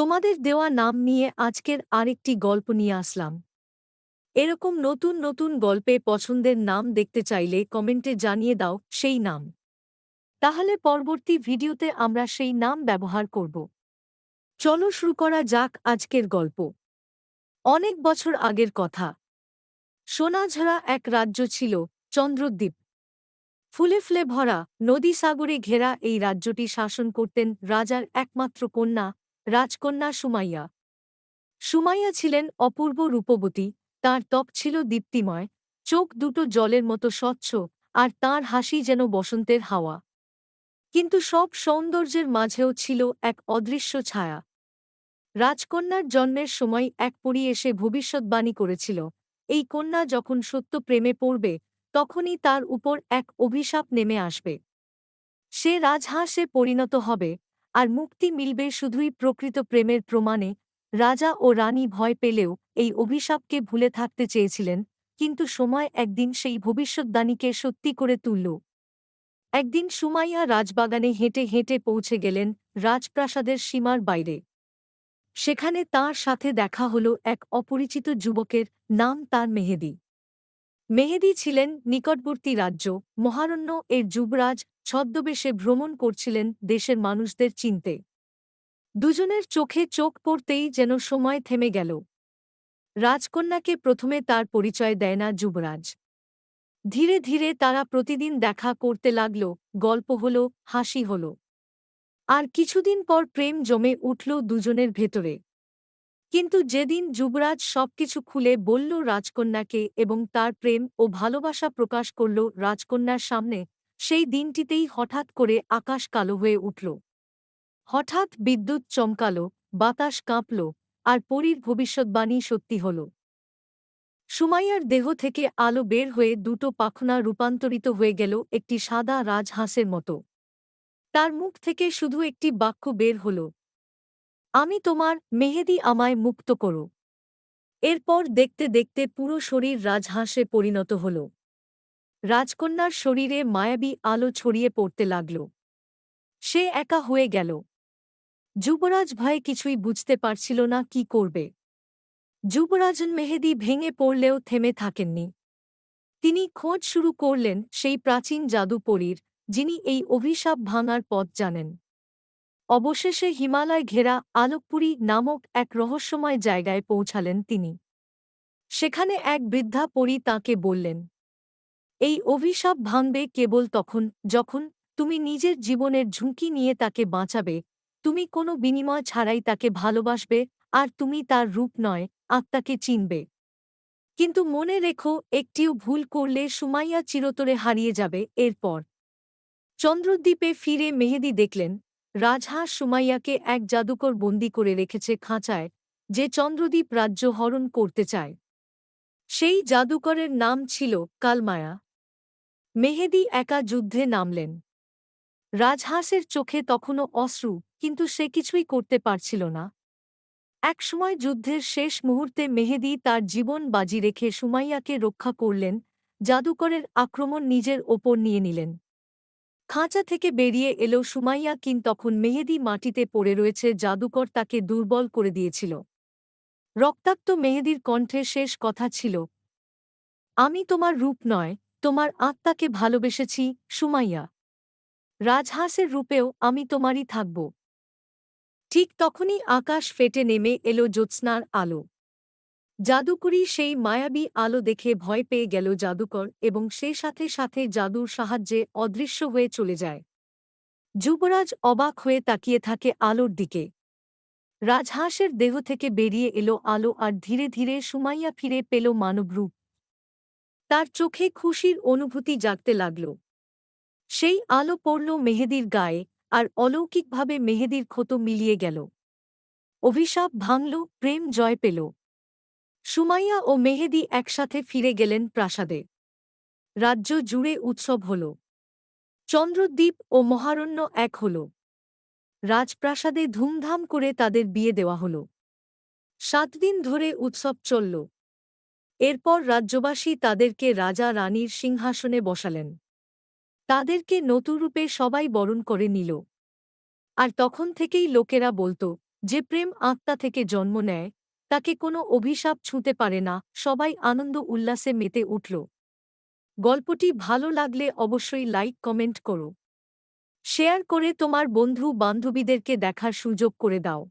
তোমাদের দেওয়া নাম নিয়ে আজকের আরেকটি গল্প নিয়ে আসলাম। এরকম নতুন নতুন গল্পে পছন্দের নাম দেখতে চাইলে কমেন্টে জানিয়ে দাও সেই নাম। তাহলে পরবর্তী ভিডিওতে আমরা সেই নাম ব্যবহার করব। চলো শুরু করা যাক আজকের গল্প। অনেক বছর আগের কথা। সোনাঝরা এক রাজ্য ছিল, চন্দ্রদ্বীপ। ফুলে ফুলে ভরা নদী সাগরে ঘেরা এই রাজ্যটি শাসন করতেন রাজার একমাত্র কন্যা রাজকন্যা সুমাইয়া। সুমাইয়া ছিলেন অপূর্ব রূপবতী, তার ত্বক ছিল দীপ্তিময়, চোখ দুটো জলের মতো স্বচ্ছ, আর তার হাসি যেন বসন্তের হাওয়া। কিন্তু সব সৌন্দর্যের মাঝেও ছিল এক অদৃশ্য ছায়া। রাজকন্যার জন্মের সময় এক পরী এসে ভবিষ্যৎবাণী করেছিল, এই কন্যা যখন সত্য প্রেমে পড়বে, তখনই তার উপর এক অভিশাপ নেমে আসবে। সে রাজহাঁসে পরিণত হবে। আর মুক্তি মিলবে শুধুই প্রকৃত প্রেমের প্রমাণে। রাজা ও রানী ভয় পেলেও এই অভিশাপকে ভুলে থাকতে চেয়েছিলেন, কিন্তু সময় একদিন সেই ভবিষ্যৎদানীকে সত্যি করে তুলল। একদিন সুমাইয়া রাজবাগানে হেঁটে হেঁটে পৌঁছে গেলেন রাজপ্রাসাদের সীমার বাইরে। সেখানে তার সাথে দেখা হল এক অপরিচিত যুবকের নাম তার মেহেদি। মেহেদি ছিলেন নিকটবর্তী রাজ্য, মহারণ্য এর যুবরাজ ছদ্মবেশে ভ্রমণ করছিলেন দেশের মানুষদের চিনতে। দুজনের চোখে চোখ পড়তেই যেন সময় থেমে গেল। রাজকন্যাকে প্রথমে তার পরিচয় দেয় না যুবরাজ। ধীরে ধীরে তারা প্রতিদিন দেখা করতে লাগল, গল্প হল, হাসি হল। আর কিছুদিন পর প্রেম জমে উঠল দুজনের ভেতরে। কিন্তু যেদিন যুবরাজ সবকিছু খুলে বলল রাজকন্যাকে এবং তার প্রেম ও ভালোবাসা প্রকাশ করল রাজকন্যার সামনে সেই দিনটিতেই হঠাৎ করে আকাশ কালো হয়ে উঠল। হঠাৎ বিদ্যুৎ চমকাল, বাতাস কাঁপল আর পরীর ভবিষ্যৎবাণী সত্যি হল। সুমাইয়ার দেহ থেকে আলো বের হয়ে দুটো পাখনা রূপান্তরিত হয়ে গেল একটি সাদা রাজহাঁসের মতো। তার মুখ থেকে শুধু একটি বাক্য বের হল, আমি তোমার মেহেদি আমায় মুক্ত করো। এরপর দেখতে দেখতে পুরো শরীর রাজহাঁসে পরিণত হল। রাজকন্যার শরীরে মায়াবী আলো ছড়িয়ে পড়তে লাগল। সে একা হয়ে গেল। যুবরাজ ভয়ে কিছুই বুঝতে পারছিল না কি করবে। যুবরাজন মেহেদি ভেঙে পড়লেও থেমে থাকেননি। তিনি খোঁজ শুরু করলেন সেই প্রাচীন জাদুপরীর, যিনি এই অভিশাপ ভাঙার পথ জানেন। অবশেষে হিমালয় ঘেরা আলোকপুরী নামক এক রহস্যময় জায়গায় পৌঁছালেন তিনি। সেখানে এক বৃদ্ধা পরী তাঁকে বললেন এই অভিশাপ ভাঙবে কেবল তখন, যখন তুমি নিজের জীবনের ঝুঁকি নিয়ে তাকে বাঁচাবে। তুমি কোনো বিনিময় ছাড়াই তাকে ভালোবাসবে, আর তুমি তার রূপ নয়, আত্মাকে চিনবে। কিন্তু মনে রেখো, একটিও ভুল করলে সুমাইয়া চিরতরে হারিয়ে যাবে, এরপর। চন্দ্রদ্বীপে ফিরে মেহেদি দেখলেন রাজহাঁস সুমাইয়াকে এক জাদুকর বন্দি করে রেখেছে খাঁচায়, যে চন্দ্রদ্বীপ রাজ্য হরণ করতে চায়। সেই জাদুকরের নাম ছিল কালমায়া। মেহেদি একা যুদ্ধে নামলেন। রাজহাঁসের চোখে তখনও অশ্রু, কিন্তু সে কিছুই করতে পারছিল না। একসময় যুদ্ধের শেষ মুহূর্তে মেহেদি তার জীবন বাজি রেখে সুমাইয়াকে রক্ষা করলেন, জাদুকরের আক্রমণ নিজের ওপর নিয়ে নিলেন। খাঁচা থেকে বেরিয়ে এলো সুমাইয়া, কিন তখন মেহেদি মাটিতে পড়ে রয়েছে, জাদুকর তাকে দুর্বল করে দিয়েছিল। রক্তাক্ত মেহেদির কণ্ঠে শেষ কথা ছিল, আমি তোমার রূপ নয় তোমার আত্মাকে ভালোবেসেছি, সুমাইয়া। রাজহাঁসের রূপেও আমি তোমারই থাকব। ঠিক তখনই আকাশ ফেটে নেমে এলো জ্যোৎস্নার আলো। জাদুকরি সেই মায়াবী আলো দেখে ভয় পেয়ে গেল জাদুকর এবং সে সাথে সাথে জাদুর সাহায্যে অদৃশ্য হয়ে চলে যায়। যুবরাজ অবাক হয়ে তাকিয়ে থাকে আলোর দিকে। রাজহাঁসের দেহ থেকে বেরিয়ে এলো আলো আর ধীরে ধীরে সুমাইয়া ফিরে পেল মানবরূপ। তার চোখে খুশির অনুভূতি জাগতে লাগল। সেই আলো পড়ল মেহেদির গায়ে আর অলৌকিকভাবে মেহেদির ক্ষত মিলিয়ে গেল। অভিশাপ ভাঙল, প্রেম জয় পেল। সুমাইয়া ও মেহেদি একসাথে ফিরে গেলেন প্রাসাদে। রাজ্য জুড়ে উৎসব হল। চন্দ্রদ্বীপ ও মহারণ্য এক হল। রাজপ্রাসাদে ধুমধাম করে তাদের বিয়ে দেওয়া হল। সাত দিন ধরে উৎসব চলল। এরপর রাজ্যবাসী তাদেরকে রাজা রানীর সিংহাসনে বসালেন। তাদেরকে নতুরূপে সবাই বরণ করে নিল। আর তখন থেকেই লোকেরা বলত, যে প্রেম আত্মা থেকে জন্ম নেয়, তাকে কোনো অভিশাপ ছুঁতে পারে না, সবাই আনন্দ উল্লাসে মেতে উঠল। গল্পটি ভালো লাগলে অবশ্যই লাইক কমেন্ট করো। শেয়ার করে তোমার বন্ধু বান্ধবীদেরকে দেখার সুযোগ করে দাও।